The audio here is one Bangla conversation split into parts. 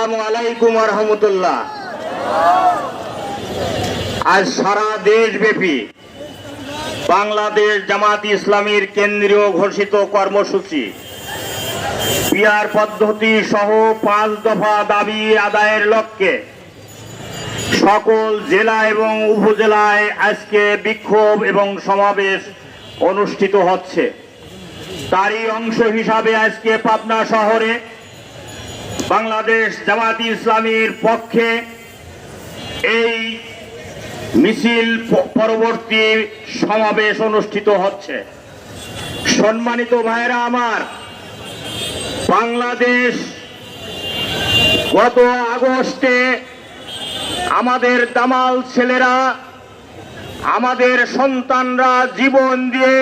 আসসালামু আলাইকুম রহমতুল্লাহ। আজ সারা দেশব্যাপী বাংলাদেশ জামাত ইসলামীর কেন্দ্রীয় ঘোষিত কর্মসূচি। পিয়ার পদ্ধতি সহ পাঁচ দফা দাবি আদায়ের লক্ষ্যে সকল জেলা এবং উপজেলায় আজকে বিক্ষোভ এবং সমাবেশ অনুষ্ঠিত হচ্ছে। তারই অংশ হিসাবে আজকে পাবনা শহরে বাংলাদেশ জামাতি ইসলামীর পক্ষে এই মিছিল পরবর্তী সমাবেশ অনুষ্ঠিত হচ্ছে। সম্মানিত ভাইরা আমার, বাংলাদেশ গত আগস্টে আমাদের দামাল ছেলেরা, আমাদের সন্তানরা জীবন দিয়ে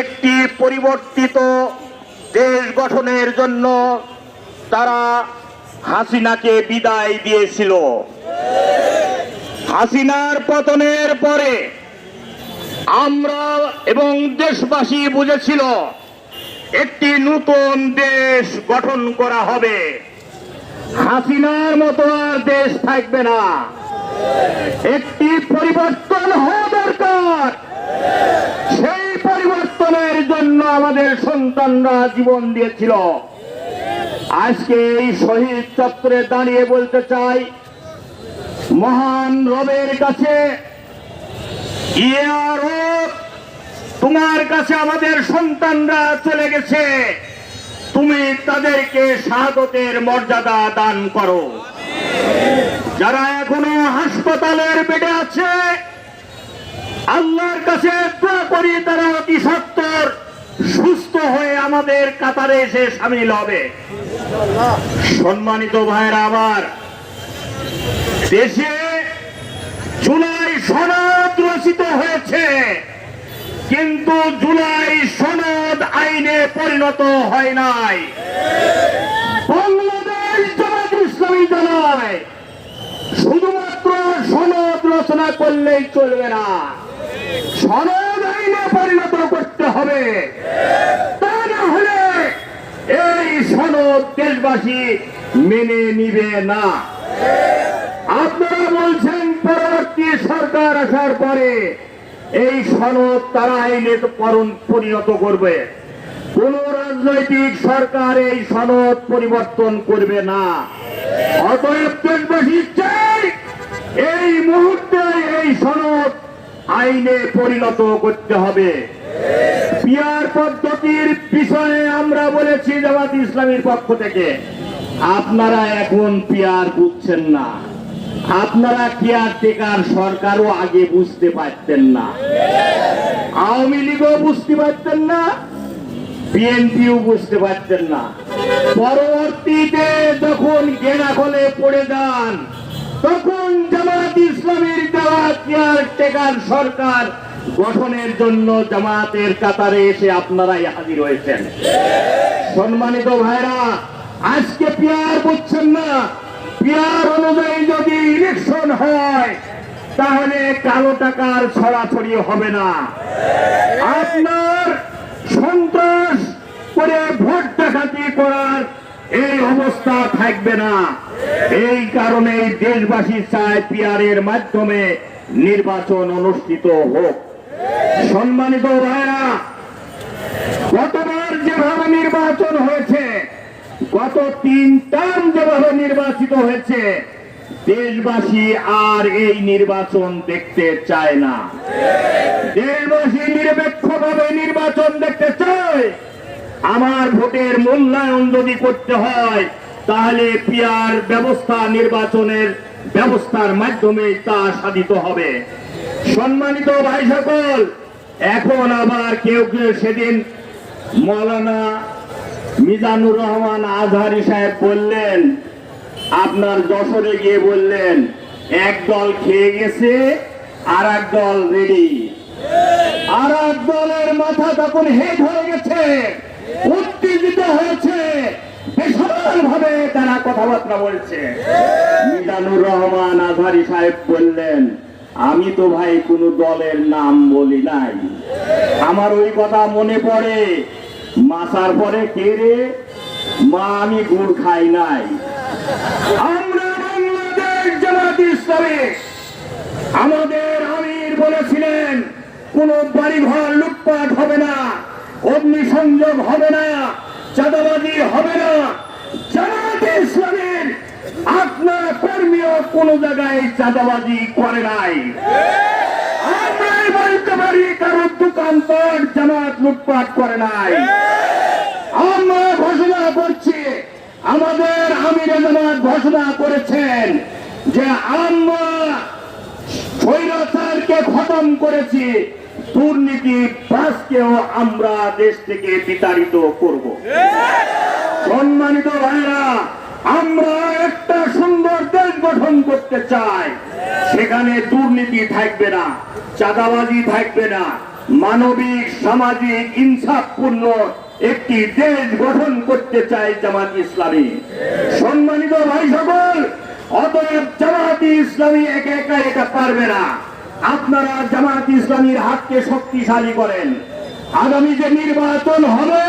একটি পরিবর্তিত দেশ গঠনের জন্য তারা হাসিনাকে বিদায় দিয়েছিল। হাসিনার পতনের পরে আমরা এবং দেশবাসী বুঝেছিল, একটি নতুন দেশ গঠন করা হবে। হাসিনার মতো আর দেশ থাকবে না। একটি পরিবর্তন হওয়া দরকার। সেই পরিবর্তনের জন্য আমাদের সন্তানরা জীবন দিয়েছিল। আজকে এই শহীদ চত্বরে দাঁড়িয়ে বলতে চাই, মহান রবের কাছে তোমার কাছে আমাদের সন্তানরা চলে গেছে। তুমি তাদেরকে স্বাগতের মর্যাদা দান করো। যারা এখনও হাসপাতালের বেডে আছে, আল্লাহর কাছে করি তারা অতি সত্তর সুস্থ হয়ে আমাদের কাতারে এসে সামিল হবে। সম্মানিত ভাইয়েরা আমার, দেশে জুলাই সনদ রচিত হয়েছে, কিন্তু জুলাই সনদ আইনে পরিণত হয় নাই। বাংলাদেশ শুধুমাত্র সনদ রচনা করলেই চলবে না। সনদ করতে হবে। তা না হলে এই সনদ দেশবাসী মেনে নিবে না। আপনারা বলছেন, পরবর্তী সরকার আসার পরে এই সনদ তারা আইনে পরণ- পরিণত করবে। কোন রাজনৈতিক সরকার এই সনদ পরিবর্তন করবে না। অতএব দেশবাসী চাই এই মুহূর্তে এই সনদ আইনে পরিণত করতে হবে। পিয়ার পদ্ধতির বিষয়ে আমরা বলেছি জামাত ইসলামীর পক্ষ থেকে, আপনারা এখন পিয়ার বুঝছেন না। আপনারা কেয়ার টেকার সরকারও আগে বুঝতে পারতেন না। আওয়ামী লীগও বুঝতে পারতেন না, বিএনপিও বুঝতে পারতেন না। পরবর্তীতে যখন গেনা খোলে পড়ে যান, তখন জামাত ইসলামের দেওয়া কেয়ার টেকার সরকার গঠনের জন্য জামাতের কাতারে এসে আপনারাই হাজির হয়েছেন। সম্মানিত ভাইরা, আজকে পিয়ার বুঝছেন না? পিয়ার অনুযায়ী যদি ইলেকশন হয়, তাহলে কালো টাকার ছড়াছড়ি হবে না। আপনার সন্ত্রাস করে ভোট ডাকাতি করার এই অবস্থা থাকবে না। এই কারণে দেশবাসী চায় পিয়ারের মাধ্যমে নির্বাচন অনুষ্ঠিত হোক। সম্মানিত ভাইরা, গতবার যেভাবে নির্বাচন হয়েছে, গত তিন টার্ম যেভাবে নির্বাচিত হয়েছে, দেশবাসী আর এই নির্বাচন দেখতে চায় না। দেশবাসী নিরপেক্ষভাবে নির্বাচন দেখতে চায়। আমার ভোটের মূল্যায়ন যদি করতে হয়, তাহলে পিয়ার ব্যবস্থা নির্বাচনের ব্যবস্থার মাধ্যমে তা সাধিত হবে। সম্মানিত ভাই সকল, এখন আবার কেউ কেউ সেদিন মৌলানা মিজানুর রহমান আজহারি সাহেব বললেন, আপনার যশোরে গিয়ে বললেন, এক দল খেয়ে গেছে আর এক দল রেডি আর এক দলের মাথা তখন হেট হয়ে গেছে, উত্তেজিত হয়েছে বেসমান ভাবে তারা কথাবার্তা বলছে। মিজানুর রহমান আজহারি সাহেব বললেন আমি তো ভাই কোনো দলের নাম বলি নাই। আমার ওই কথা মনে পড়ে, মাসার পরে কে রে? মা, আমি গুড় খাই নাই। আমরা ইসলামী, আমাদের আমির বলেছিলেন, কোন বাড়িঘর লুটপাট হবে না, অগ্নিসংযোগ হবে না, চাঁদাবাজি হবে না। জামাত ইসলামের আপনার কর্মীও কোন জায়গায় চাঁদাবাজি করে নাই। বলতে পারি কারোর জামাত লুটপাট করে নাই। আমরা ঘোষণা করছি, আমাদের আমির জামাত ঘোষণা করেছেন যে আমরা স্বৈরাচারকে খতম করেছি, দুর্নীতি বাসকেও আমরা দেশ থেকে বিতাড়িত করব। সম্মানিত ভাইরা করতে চাই সেখানে দুর্নীতি থাকবে না, চাঁদাবাজি থাকবে না। মানবিক, সামাজিক, ইনসাফপূর্ণ একটি দেশ গঠন করতে চাই জামাত ইসলামী। সম্মানিত ভাই সকল, অতএব জামাত ইসলামী একা একা এটা পারবে না। আপনারা জামাত ইসলামীর হাতকে শক্তিশালী করেন। আগামী যে নির্বাচন হবে,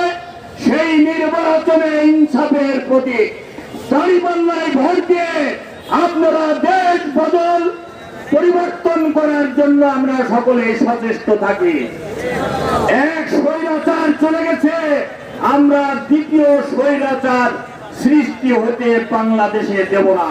সেই নির্বাচনে ইনসাফের প্রতি দাঁড়িপাল্লায় ভোট দিয়ে আপনারা দেশ বদল পরিবর্তন করার জন্য আমরা সকলে সচেষ্ট থাকি। এক স্বৈরাচার চলে গেছে, আমরা দ্বিতীয় স্বৈরাচার সৃষ্টি হতে বাংলাদেশে দেব না।